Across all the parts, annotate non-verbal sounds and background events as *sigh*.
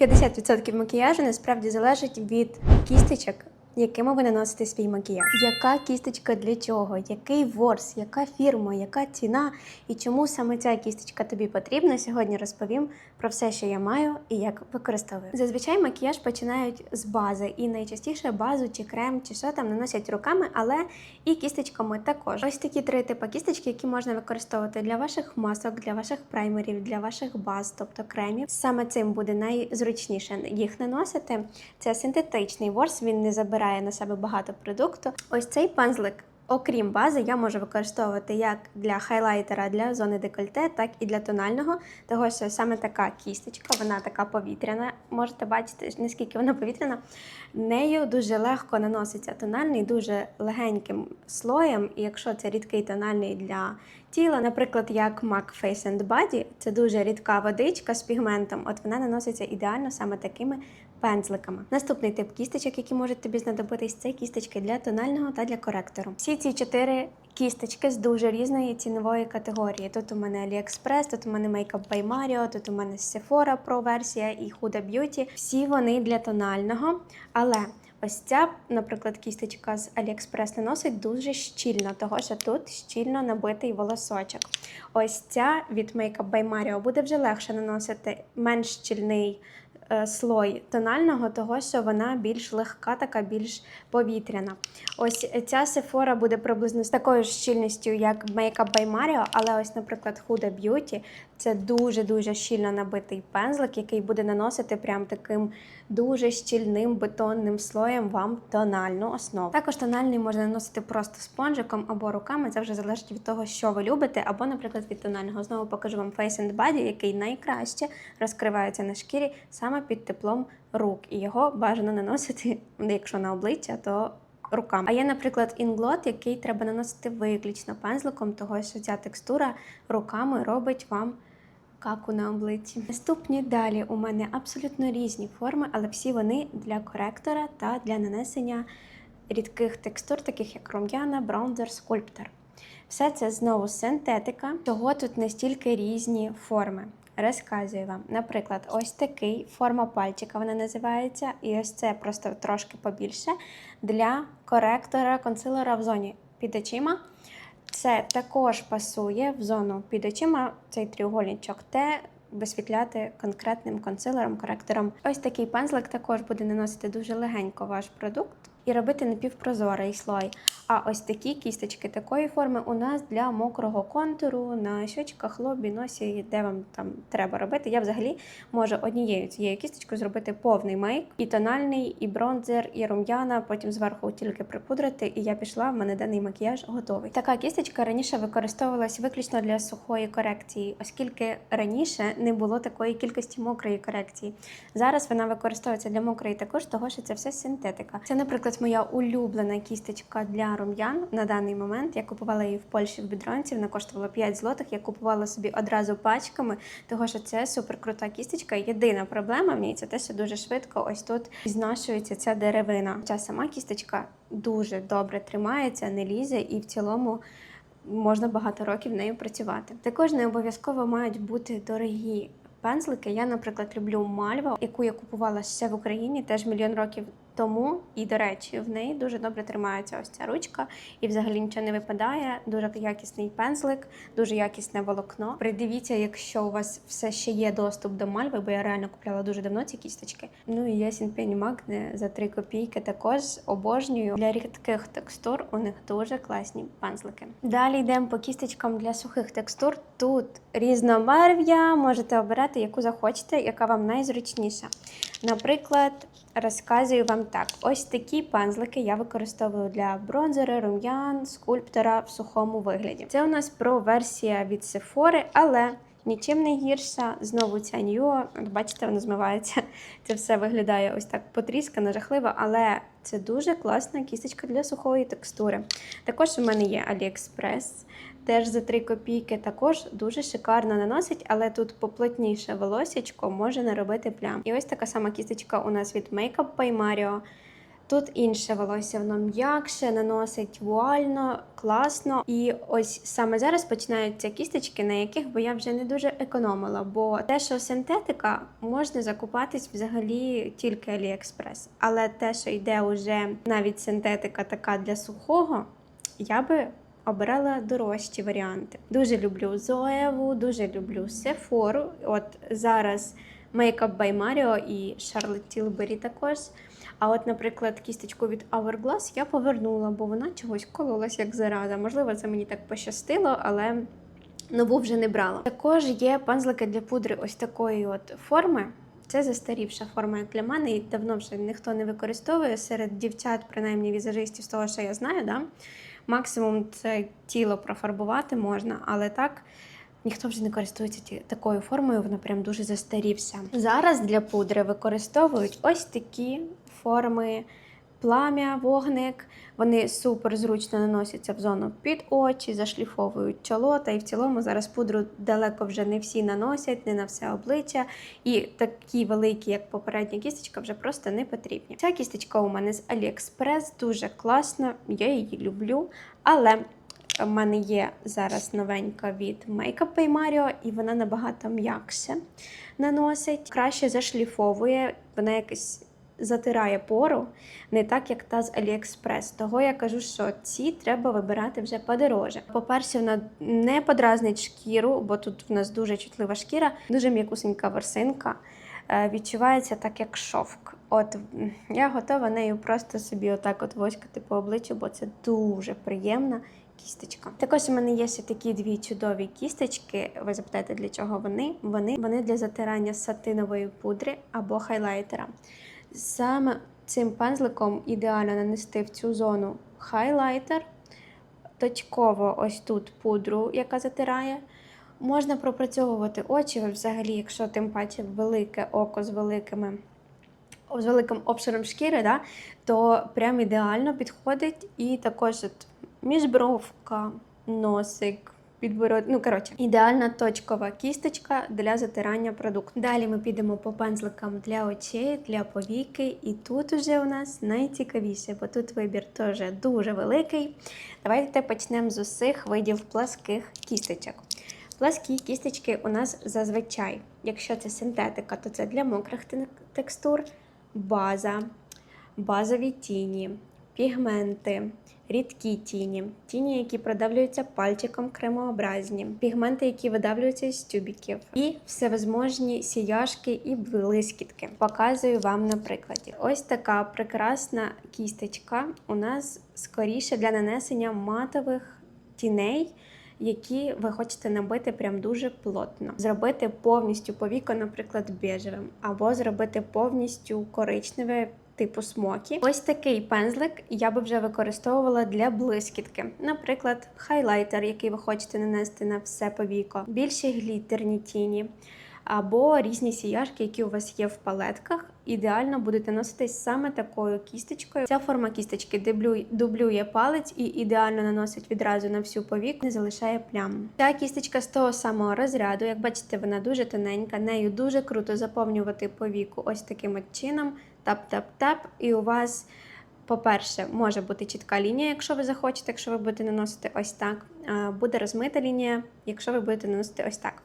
50% макіяжу насправді залежить від кісточок, якими ви наносите свій макіяж. Яка кісточка для чого? Який ворс, яка фірма, яка ціна і чому саме ця кісточка тобі потрібна? Сьогодні розповім про все, що я маю і як використовую. Зазвичай макіяж починають з бази, і найчастіше базу чи крем, чи що там наносять руками, але і кісточками також. Ось такі три типи кісточки, які можна використовувати для ваших масок, для ваших праймерів, для ваших баз, тобто кремів. Саме цим буде найзручніше їх наносити. Це синтетичний ворс, він не забирає на себе багато продукту. Ось цей пензлик. Окрім бази, я можу використовувати як для хайлайтера для зони декольте, так і для тонального. Того що саме така кісточка, вона така повітряна. Можете бачити, наскільки вона повітряна. Нею дуже легко наноситься тональний, дуже легеньким слоєм. І якщо це рідкий тональний для тіла, наприклад, як MAC Face and Body, це дуже рідка водичка з пігментом. От вона наноситься ідеально саме такими пензликами. Наступний тип кісточок, які можуть тобі знадобитись, це кісточки для тонального та для коректору. Всі ці чотири кісточки з дуже різної цінової категорії. Тут у мене AliExpress, тут у мене Makeup by Mario, тут у мене Sephora Pro версія і Huda Beauty. Всі вони для тонального, але Ось ця, наприклад, кісточка з AliExpress наносить дуже щільно, того що тут щільно набитий волосочок. Ось ця від Makeup by Mario буде вже легше наносити менш щільний слой тонального, того що вона більш легка, така більш повітряна. Ось ця сефора буде приблизно з такою ж щільністю, як Makeup by Mario, але ось, наприклад, Huda Beauty це дуже-дуже щільно набитий пензлик, який буде наносити прям таким дуже щільним бетонним слоєм вам тональну основу. Також тональний можна наносити просто спонжиком або руками. Це вже залежить від того, що ви любите, або, наприклад, від тонального. Знову покажу вам Face and Body, який найкраще розкривається на шкірі саме під теплом рук. І його бажано наносити, якщо на обличчя, то руками. А є, наприклад, інглот, який треба наносити виключно пензликом, того що ця текстура руками робить вам каку на обличчі. Наступні далі у мене абсолютно різні форми, але всі вони для коректора та для нанесення рідких текстур, таких як рум'яна, бронзер, скульптор. Все це знову синтетика, того тут настільки різні форми. Розказую вам, наприклад, ось такий форма пальчика вона називається, і ось це просто трошки побільше для коректора консилера в зоні під очима. Це також пасує в зону під очима цей тріугольничок Т висвітляти конкретним консилером, коректором. Ось такий пензлик також буде наносити дуже легенько ваш продукт і робити напівпрозорий слой. А ось такі кісточки такої форми у нас для мокрого контуру на щочках, лобі, носі, де вам там треба робити. Я взагалі можу однією цією кісточкою зробити повний мейк, і тональний, і бронзер, і рум'яна, потім зверху тільки припудрити, і я пішла, в мене даний макіяж готовий. Така кісточка раніше використовувалась виключно для сухої корекції, оскільки раніше не було такої кількості мокрої корекції. Зараз вона використовується для мокрої також, того що це все синтетика. Це, наприклад, моя улюблена кісточка для рум'ян на даний момент. Я купувала її в Польщі в бідронці, вона коштувала 5 злотих. Я купувала собі одразу пачками, того що це супер крута кісточка. Єдина проблема в ній це те, що дуже швидко ось тут зношується ця деревина. Ця сама кісточка дуже добре тримається, не лізе і в цілому. Можна багато років нею працювати. Також не обов'язково мають бути дорогі пензлики. Я, наприклад, люблю мальва, яку я купувала ще в Україні теж мільйон років тому. І, до речі, в неї дуже добре тримається ось ця ручка, і взагалі нічого не випадає. Дуже якісний пензлик, дуже якісне волокно. Придивіться, якщо у вас все ще є доступ до мальви, бо я реально купляла дуже давно ці кісточки. Ну і Ясін Пені Магне за 3 копійки також обожнюю. Для рідких текстур у них дуже класні пензлики. Далі йдемо по кісточкам для сухих текстур. Тут різнобарв'я, можете обирати, яку захочете, яка вам найзручніша. Наприклад, розказую вам так: ось такі пензлики я використовую для бронзера, рум'ян, скульптора в сухому вигляді. Це у нас про версія від Sephora, але нічим не гірша. Знову ця Ньюо, бачите, вона змивається. *laughs* Це все виглядає ось так потріскано, жахливо, але це дуже класна кісточка для сухої текстури. Також у мене є AliExpress. Теж за 3 копійки також дуже шикарно наносить, але тут поплотніше волосічко може наробити плям. І ось така сама кісточка у нас від Makeup by Mario. Тут інше волосся, воно м'якше, наносить вуально, класно. І ось саме зараз починаються кісточки, на яких би я вже не дуже економила. Бо те, що синтетика, можна закупатись взагалі тільки Аліекспрес. Але те, що йде уже навіть синтетика така для сухого, я би обирала дорожчі варіанти. Дуже люблю Зоеву, дуже люблю Сефору. От зараз Makeup by і Charlotte Tilbury також. А от, наприклад, кісточку від Hourglass я повернула, бо вона чогось кололась як зараза. Можливо, це мені так пощастило, але нову вже не брала. Також є пензлики для пудри ось такої от форми. Це застарівша форма, як для мене, і давно вже ніхто не використовує серед дівчат, принаймні візажистів, з того, що я знаю. Да? Максимум це тіло профарбувати можна, але так ніхто вже не користується такою формою, вона прям дуже застарівся. Зараз для пудри використовують ось такі форми. Плам'я, вогник, вони супер зручно наносяться в зону під очі, зашліфовують чоло, та і в цілому зараз пудру далеко вже не всі наносять, не на все обличчя. І такі великі, як попередня кісточка, вже просто не потрібні. Ця кісточка у мене з AliExpress дуже класна, я її люблю, але в мене є зараз новенька від Makeup by Mario, і вона набагато м'якше наносить, краще зашліфовує, вона якось затирає пору, не так, як та з AliExpress. Того я кажу, що ці треба вибирати вже подороже. По-перше, вона не подразнить шкіру, бо тут в нас дуже чутлива шкіра, дуже м'якусенька ворсинка. Е, Відчувається так, як шовк. От я готова нею просто собі отак от воськати по обличчю, бо це дуже приємна кісточка. Також у мене є ще такі дві чудові кісточки. Ви запитаєте, для чого вони? Вони, вони для затирання сатинової пудри або хайлайтера. Саме цим пензликом ідеально нанести в цю зону хайлайтер, точково ось тут пудру, яка затирає. Можна пропрацьовувати очі, взагалі, якщо тим паче велике око з великими. З великим обширом шкіри, да, то прям ідеально підходить. І також от міжбровка, носик, підбород... Ну, коротше, ідеальна точкова кісточка для затирання продукту. Далі ми підемо по пензликам для очей, для повіки. І тут уже у нас найцікавіше, бо тут вибір теж дуже великий. Давайте почнемо з усіх видів пласких кісточок. Пласкі кісточки у нас зазвичай, якщо це синтетика, то це для мокрих текстур, база, базові тіні, пігменти, рідкі тіні, тіні, які продавлюються пальчиком кремообразні, пігменти, які видавлюються з тюбіків, і всевозможні сіяшки і блискітки. Показую вам на прикладі. Ось така прекрасна кісточка у нас скоріше для нанесення матових тіней які ви хочете набити прям дуже плотно. Зробити повністю повіко, наприклад, бежевим, або зробити повністю коричневе. Типу смокі. Ось такий пензлик я би вже використовувала для блискітки. Наприклад, хайлайтер, який ви хочете нанести на все повіко, більші глітерні тіні, або різні сіяшки, які у вас є в палетках. Ідеально будете носитись саме такою кісточкою. Ця форма кісточки дублює, дублює палець і ідеально наносить відразу на всю повік, не залишає плям. Ця кісточка з того самого розряду, як бачите, вона дуже тоненька, нею дуже круто заповнювати повіку ось таким от чином. Тап-тап-тап, і у вас. По-перше, може бути чітка лінія, якщо ви захочете, якщо ви будете наносити ось так. Буде розмита лінія, якщо ви будете наносити ось так.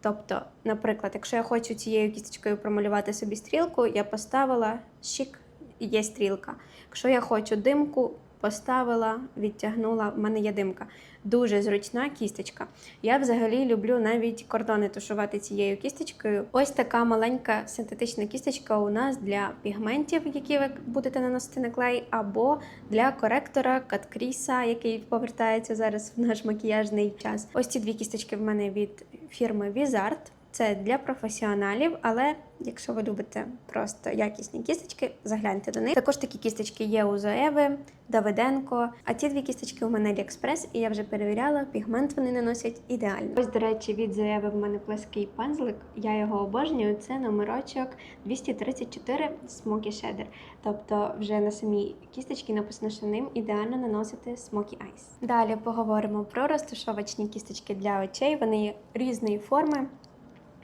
Тобто, наприклад, якщо я хочу цією кісточкою промалювати собі стрілку, я поставила щик, і є стрілка. Якщо я хочу димку, поставила, відтягнула, в мене є димка. Дуже зручна кісточка. Я взагалі люблю навіть кордони тушувати цією кісточкою. Ось така маленька синтетична кісточка у нас для пігментів, які ви будете наносити на клей, або для коректора каткріса, який повертається зараз в наш макіяжний час. Ось ці дві кісточки в мене від фірми Wizard. Це для професіоналів, але якщо ви любите просто якісні кісточки, загляньте до них. Також такі кісточки є у Зоеви, Давиденко. А ці дві кісточки у мене Aliexpress, і я вже перевіряла, пігмент вони наносять ідеально. Ось, до речі, від Зоеви в мене плаский пензлик. Я його обожнюю. Це номерочок 234 Smoky Shader. Тобто, вже на самій кісточці написано, що ним ідеально наносити Smoky Eyes. Далі поговоримо про розташовочні кісточки для очей. Вони різної форми.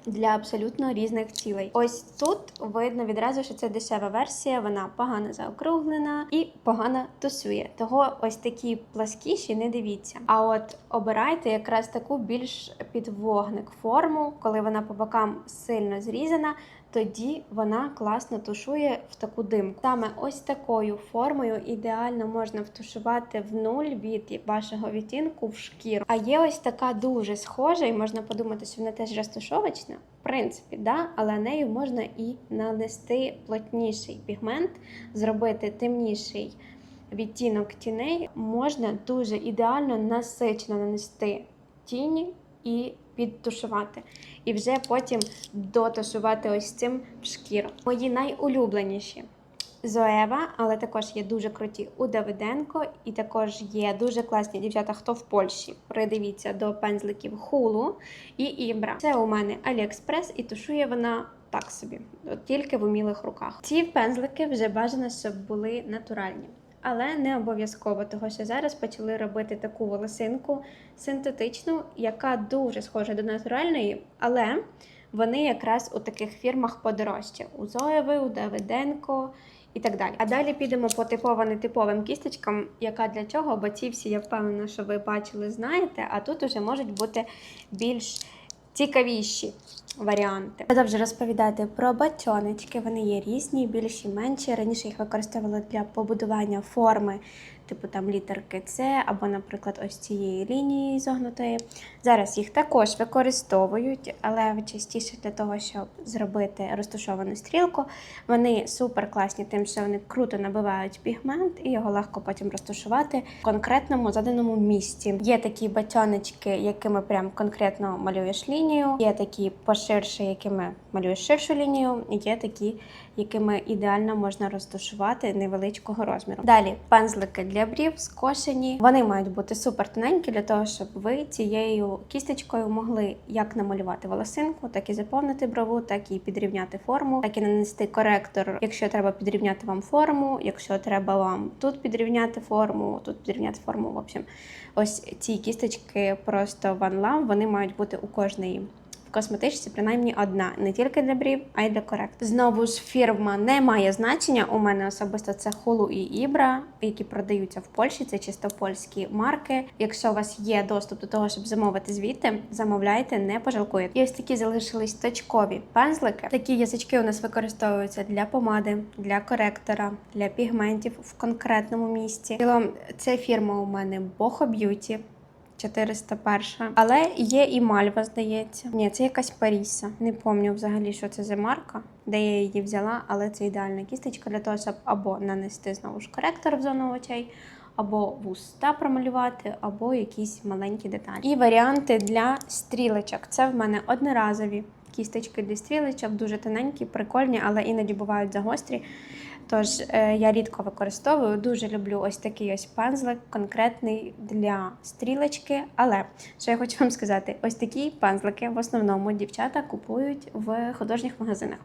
Для абсолютно різних цілей. Ось тут видно відразу, що це дешева версія, вона погано заокруглена і погано тусує. Того ось такі пласкіші не дивіться. А от обирайте якраз таку більш під вогник форму, коли вона по бокам сильно зрізана. Тоді вона класно тушує в таку димку. Саме ось такою формою ідеально можна втушувати в нуль від вашого відтінку в шкіру. А є ось така дуже схожа, і можна подумати, що вона теж розташовочна. Принципі, да, але нею можна і нанести плотніший пігмент, зробити темніший відтінок тіней. Можна дуже ідеально насичено нанести тіні і підтушувати. І вже потім дотушувати ось цим в шкіру. Мої найулюбленіші. Зоева, але також є дуже круті у Давиденко, і також є дуже класні дівчата, хто в Польщі. Придивіться до пензликів Хулу і Ібра. Це у мене Аліекспрес, і тушує вона так собі, от тільки в умілих руках. Ці пензлики вже бажано, щоб були натуральні. Але не обов'язково, тому що зараз почали робити таку волосинку синтетичну, яка дуже схожа до натуральної, але вони якраз у таких фірмах подорожче. У Зоєви, у Давиденко і так далі. А далі підемо по типово нетиповим кісточкам, яка для чого, бо ці всі я впевнена, що ви бачили, знаєте, а тут уже можуть бути більш цікавіші варіанти. Продовжу розповідати про батьонечки. Вони є різні, більші, менші. Раніше їх використовували для побудування форми, типу там літерки С, або, наприклад, ось цієї лінії зогнутої. Зараз їх також використовують, але частіше для того, щоб зробити розташовану стрілку. Вони супер класні, тим, що вони круто набивають пігмент і його легко потім розташувати в конкретному заданому місці. Є такі батьонечки, якими прям конкретно малюєш лінію, є такі поширші, якими малюєш ширшу лінію, є такі, якими ідеально можна розташувати невеличкого розміру. Далі пензлики для брів скошені. Вони мають бути супер тоненькі для того, щоб ви цією кісточкою могли як намалювати волосинку, так і заповнити брову, так і підрівняти форму, так і нанести коректор, якщо треба підрівняти вам форму, якщо треба вам тут підрівняти форму, тут підрівняти форму. В общем, ось ці кісточки просто One Love, вони мають бути у кожної косметичці принаймні одна, не тільки для брів, а й для коректу. Знову ж фірма не має значення. У мене особисто це Hulu і Ібра, які продаються в Польщі. Це чисто польські марки. Якщо у вас є доступ до того, щоб замовити звідти, замовляйте, не пожалкуєте. І ось такі залишились точкові пензлики. Такі язички у нас використовуються для помади, для коректора, для пігментів в конкретному місці. Цілом, це фірма у мене Boho Beauty. 401. Але є і Мальва, здається. Ні, це якась Паріса. Не пам'ятаю взагалі, що це за марка, де я її взяла, але це ідеальна кісточка для того, щоб або нанести знову ж коректор в зону очей, або вуста промалювати, або якісь маленькі деталі. І варіанти для стрілечок. Це в мене одноразові кісточки для стрілечок, дуже тоненькі, прикольні, але іноді бувають загострі. Тож е, я рідко використовую, дуже люблю ось такий ось пензлик, конкретний для стрілочки. Але що я хочу вам сказати, ось такі пензлики в основному дівчата купують в художніх магазинах,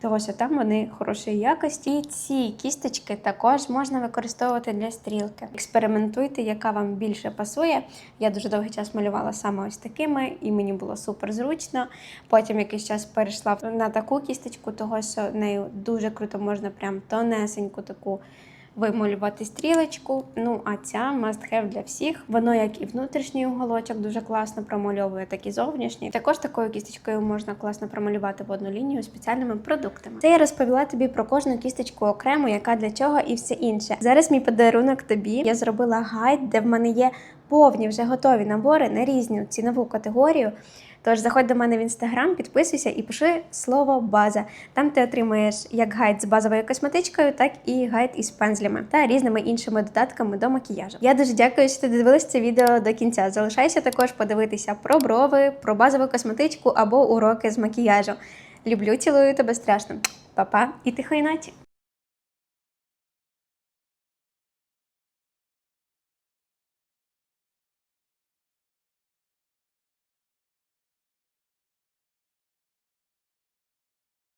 тому що там вони хорошої якості. І ці кісточки також можна використовувати для стрілки. Експериментуйте, яка вам більше пасує. Я дуже довгий час малювала саме ось такими, і мені було супер зручно. Потім якийсь час перейшла на таку кісточку, того що нею дуже круто можна прям тонесеньку таку вималювати стрілочку. Ну, а ця must have для всіх. Воно як і внутрішній уголочок дуже класно промальовує, так і зовнішній. Також такою кісточкою можна класно промалювати в одну лінію спеціальними продуктами. Це я розповіла тобі про кожну кісточку окремо, яка для чого і все інше. Зараз мій подарунок тобі. Я зробила гайд, де в мене є повні вже готові набори на різну цінову категорію. Тож заходь до мене в інстаграм, підписуйся і пиши слово база. Там ти отримуєш як гайд з базовою косметичкою, так і гайд із пензлями та різними іншими додатками до макіяжу. Я дуже дякую, що ти дивилась це відео до кінця. Залишайся також подивитися про брови, про базову косметичку або уроки з макіяжу. Люблю, цілую тебе страшно. Па-па і тихої ночі!